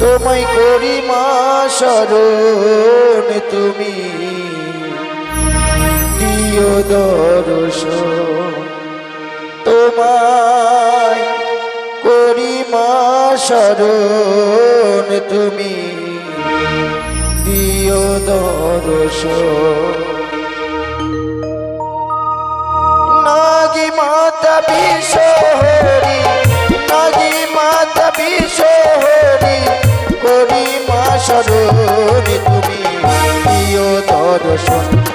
তোমায় করি মা তুমি। দিও দর্শন তোমায় করি মা তুমি। দিও দর্শন দর্শন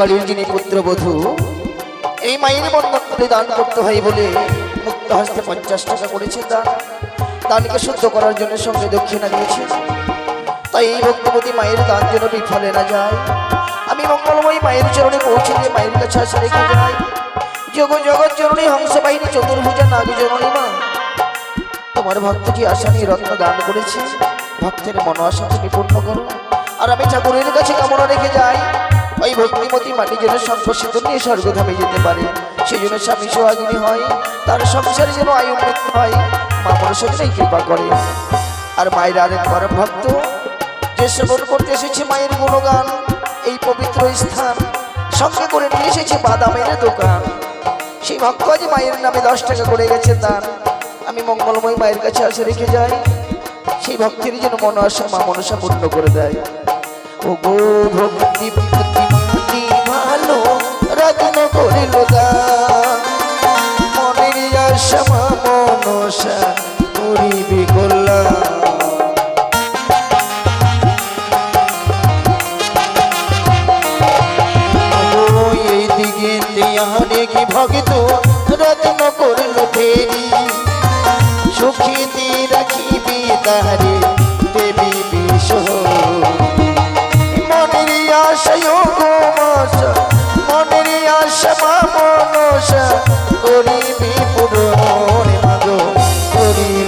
বাড়ির যিনি পুত্রবধূ, এই মায়ের বন্ধন দান করতে হয় বলে মুক্ত হাসতে পঞ্চাশ টাকা করেছে দান। দানকে শুদ্ধ করার জন্য সঙ্গে দক্ষিণা দিয়েছে। তাই এই ভক্তবতী মায়ের দান যেন বিফলে না যায়। আমি মঙ্গলময় মায়ের চরণে পৌঁছে দিয়ে মায়ের কাছে আসে রেখে যাই। জগ জগৎ জননী, হংস বাহিনী, চতুর্ভুজা, নাগ জননী মা। তোমার ভক্তটি আশা নিয়ে রত্ন দান করেছে। ভক্তের মন আশা তুমি পূর্ণ করো। আর আমি ঠাকুরের কাছে কামনা রেখে যাই। ওই ভক্তিমতী মাটি যেন সম্পর্ষিত নিয়ে স্বর্গধামে যেতে পারে। সেই জন্য স্বামী সোহাগিনী হয়, তার সংসারে যেন আয়ু হয়। মা মনসাজনাই কৃপা করে। আর মায়ের আরেক পরম ভক্ত, যে শ্রবণ করতে এসেছে মায়ের গুণগান, এই পবিত্র স্থান সঙ্গে করে নিয়ে এসেছে বাদামের দোকান। সেই ভক্ত আজ মায়ের নামে দশ টাকা করে গেছে দান। আমি মঙ্গলময় মায়ের কাছে আসে রেখে যাই। সেই ভক্তের যেন মন আসা মা মনসা পূর্ণ করে দেয়। ও গো ভক্তি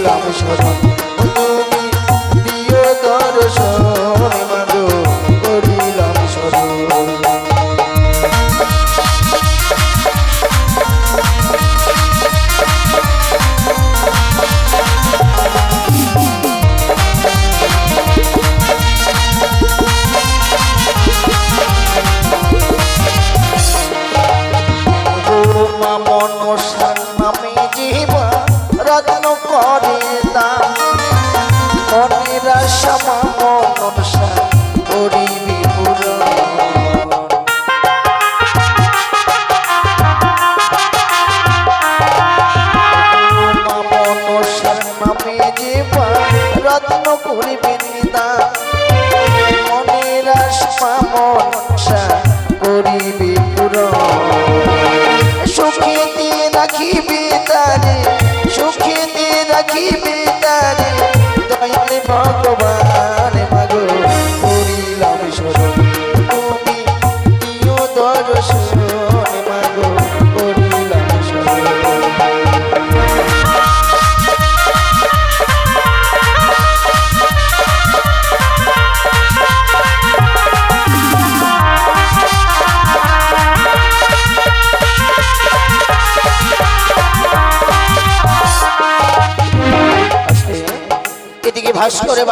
করিলাম স্মরণ আশা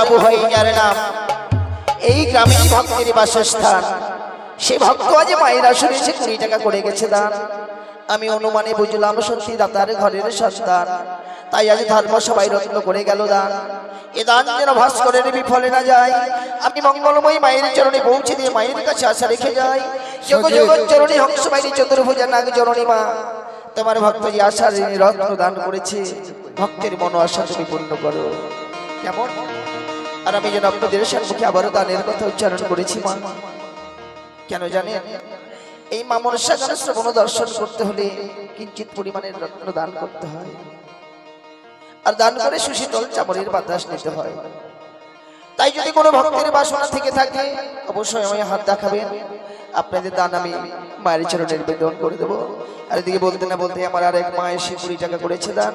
বাবু হয় যার নাম? এই গ্রামেই ভক্তের বাসস্থান। সে ভক্ত আজ মায়ের আসরে এসে কুড়ি টাকা করে গেছে দান। আমি অনুমানে বুঝলাম সত্যি দাতার ঘরের সন্তান। তাই আজ ধর্ম সবাই রত্ন করে গেল দান। এ দান যেন ভাস্করের বিফলে না যায়। আমি মঙ্গলময়ী মায়ের চরণে পৌঁছে দিয়ে মায়ের কাছে আশা রেখে যাই। যোগ জগৎ চরণী হংস বাইরি চতুর্ভুজা নাগ জননী মা। তোমার ভক্ত যে আশার রত্ন দান করেছে ভক্তের মন আশা তুমি পূর্ণ করো। কেমন? আর আমি যেন আপনাদের সম্মুখে আবারও দানের কথা উচ্চারণ করেছি, মা। কেন জানেন? এই মা মনসা শ্রবণ দর্শন করতে হলে কিঞ্চিত পরিমাণের রত্ন দান করতে হয়। আর দান করে সুশীতল চামড়ের বাতাস নিতে হয়। তাই যদি কোনো ভক্তের বাসনা থেকে থাকে, অবশ্যই আমায় হাত দেখাবেন। আপনাদের দান আমি মায়ের চরণে নিবেদন করে দেবো। আর এদিকে বলতে না বলতে আমার আর এক মা এসে কুড়ি টাকা করেছে দান।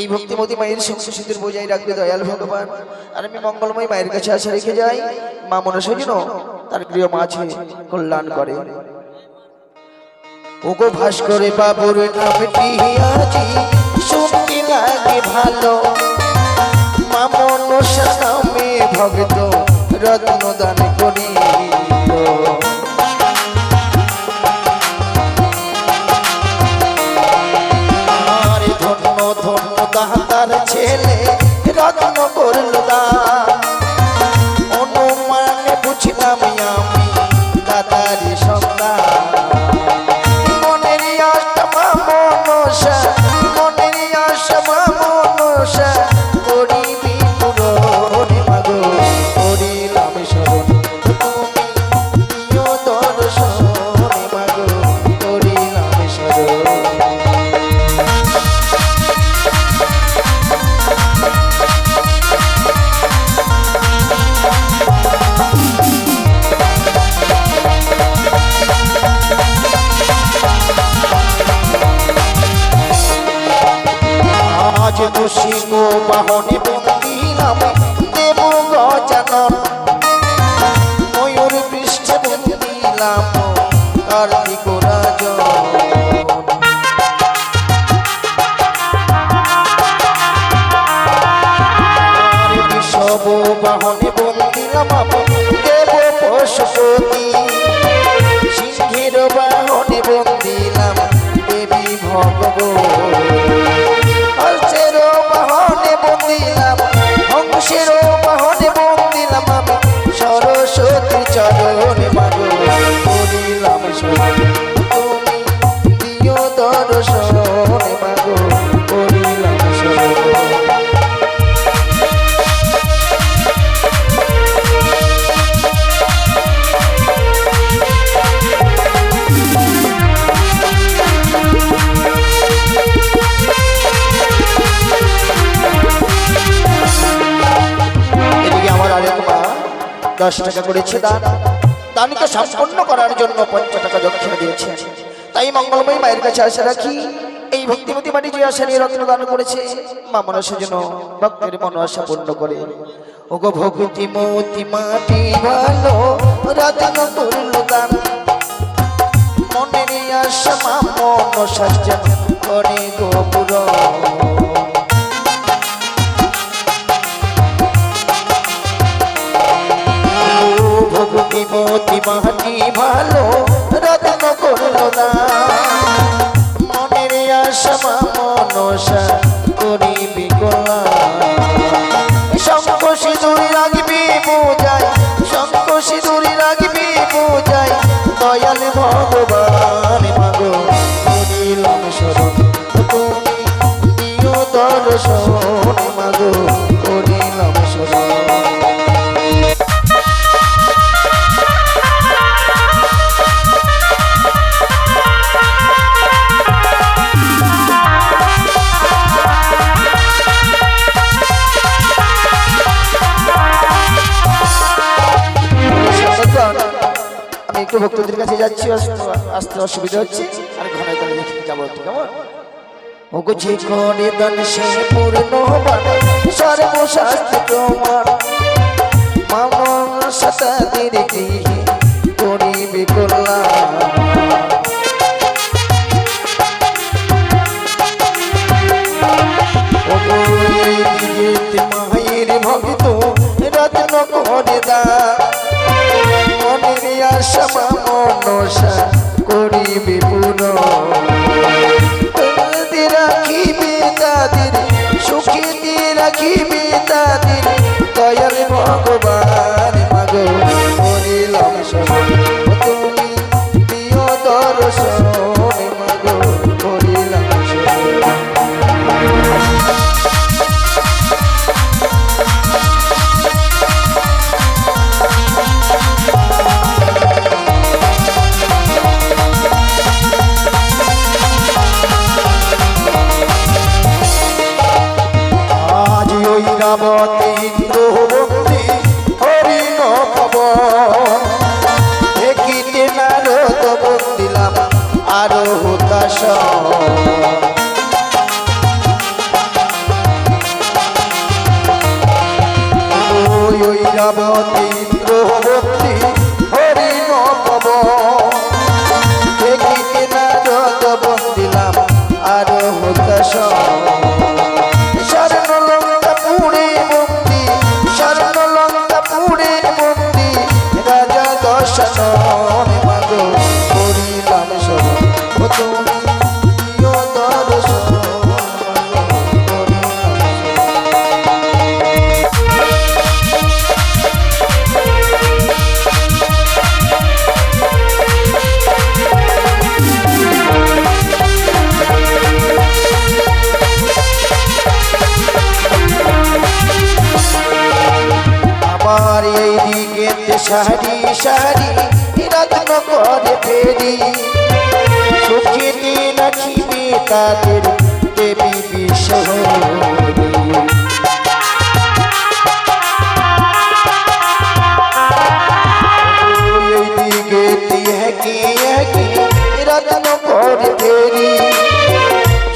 এই ভক্তিমতী মায়ের সিঁদুর বোঝাই রাখবে দয়াল ভগবান। আর আমি মঙ্গলময় মায়ের কাছে আশা রেখে যাই, মা মনসা যেন তার প্রিয় মাঝে কল্যাণ করে। ওগো ভাস্করে বাবুর নামটি আজি শুনতে লাগে ভালো। মা মনসা নামে ভক্ত রত্ন দান করি করল দান গো দশ টাকা করেছে দান দানকে সম্পন্ন করার জন্য পঞ্চাশ টাকা দক্ষিণা দিয়েছে তাই মঙ্গলময় মায়ের কাছে আশা রাখি, এই ভক্তিমতী মাটি যে আশা নিয়ে রত্ন দান করেছে। মা মনসা যেন ভক্তের মন আশা পূর্ণ করে। ওগো ভক্তি মতি মাটি ভালো, রত্ন করল দান মনের আশা মা মনসা যেন করে গোপুর ভক্তি মতি মাটি ভালো, রত্ন করল না। মনের আশা মনসা করিবি কলা। শঙ্খ সিঁদুরি রাখবি পূজায়, শঙ্খ সিঁদুরি রাখবি পূজায়। আসতে অসুবিধা হচ্ছে। আর ঘরে ঘরে যাব কেমন? ওগুছি করে দান সে পূর্ণ সারে সর্বশাস্তি তোমার। মামন শতাদির কি করিবে কল্যাণ। মায়ের ভক্ত, রত্ন করে দা আশা মনসা করিবে পুনঃ বন্ধি হরিণ পাব। আরও হতাশ বসানো তাদের দেবী বিশ্বরী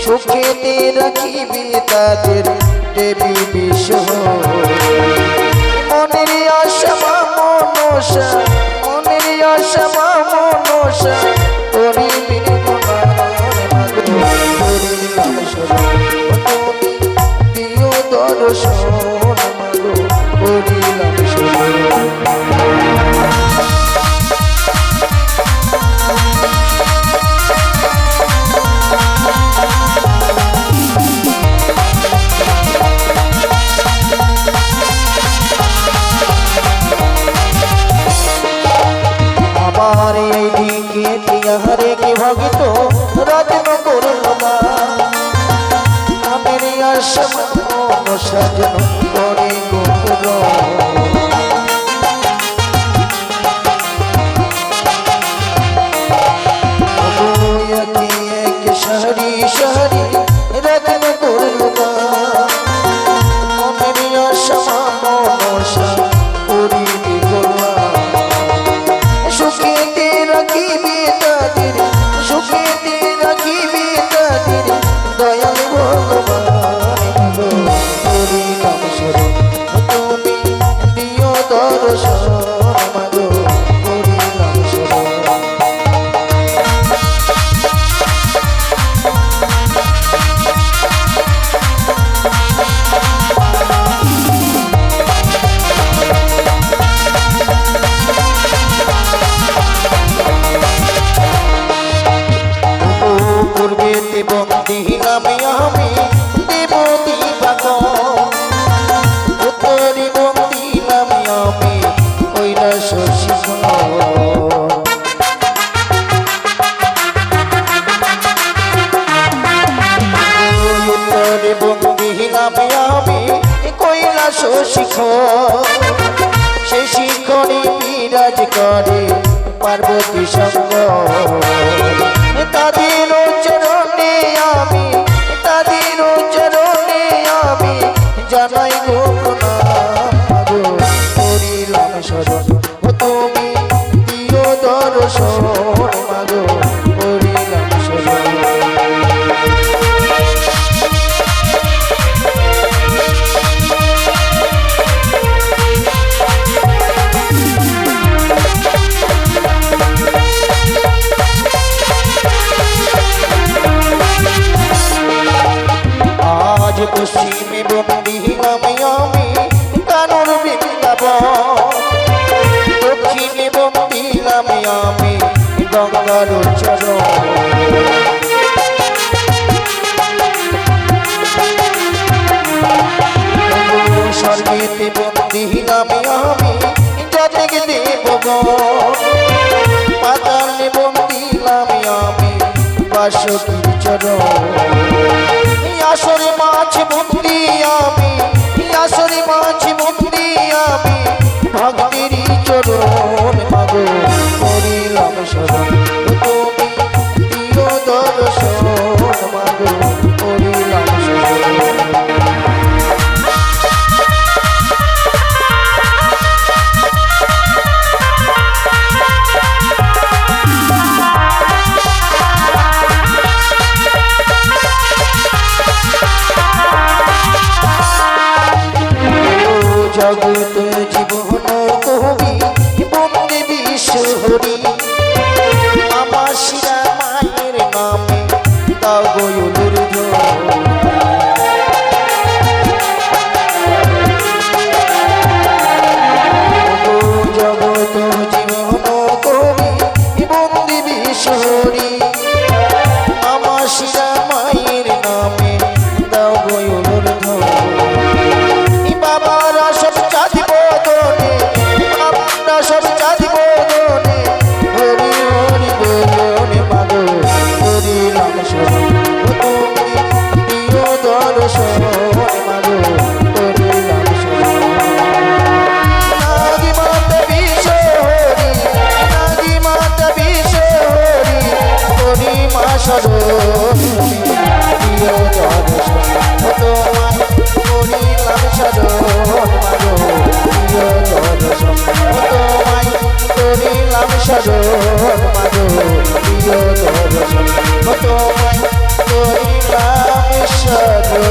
সুখেতে রাখিবি তাদের দেবী বিশ্বরী মনের আশা মনসা দিও দর্শন আমার এই দিকে দিয়ারে কি ভগিত সব সাজন। শিখ করে পার্বতী সঙ্গ। তাদের স্বর্গেতে বন্দি নামে আমি যাতে গেলে পাতালে বন্দি নামে আমি বাসকির চরণ। হরি। সদো মাদো প্রিয় দর্শন তোমায় করিলাম সদো